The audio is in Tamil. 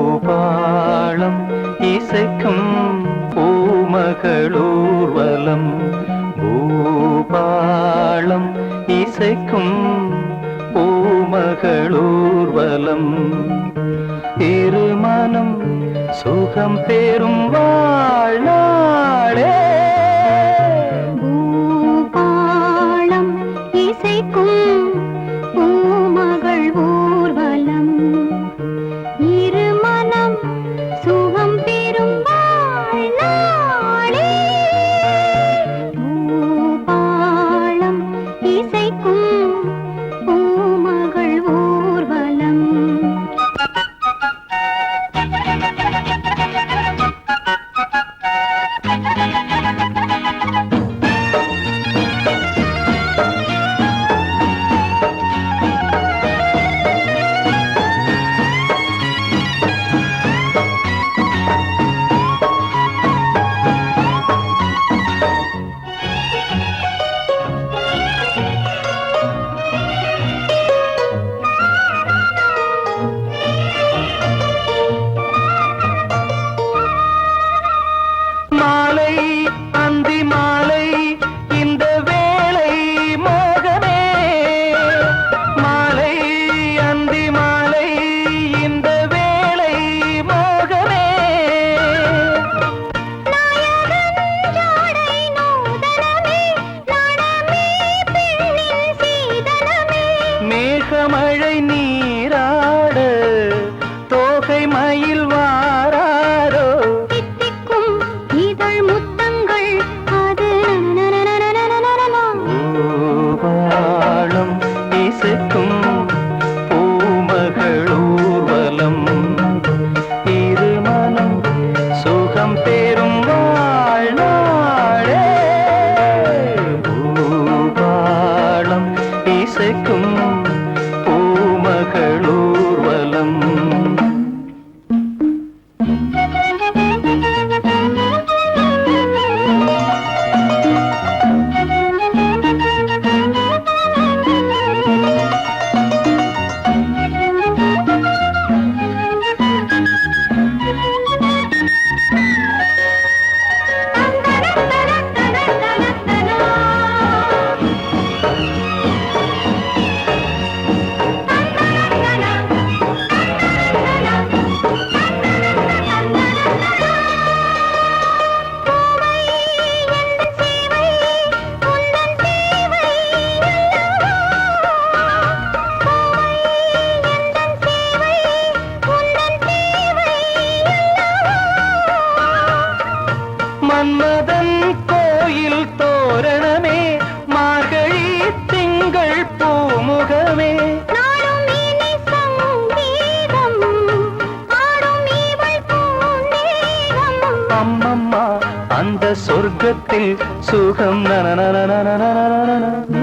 பூபாளம் இசைக்கும் பூமகளூர்வலம். பூபாளம் இசைக்கும் பூமகளூர்வலம். திருமணம் சுகம் பெறும் வா மழை நீராட தோகை மயில் வாராரோ தித்திக்கும் இதழ் முத்தங்கள் அது நனநனநனநனநனநன. பூபாளம் இசைக்கும் பூமகளூர்வலம் இருமனம் சுகம் பெறும் வாழ்நாளே பூபாளம் இசைக்கும் பூமகளூர்வலம் திங்கள் பூமுகமே அம்மம்மா அந்த சொர்க்கத்தில் சுகம். பூபாளம்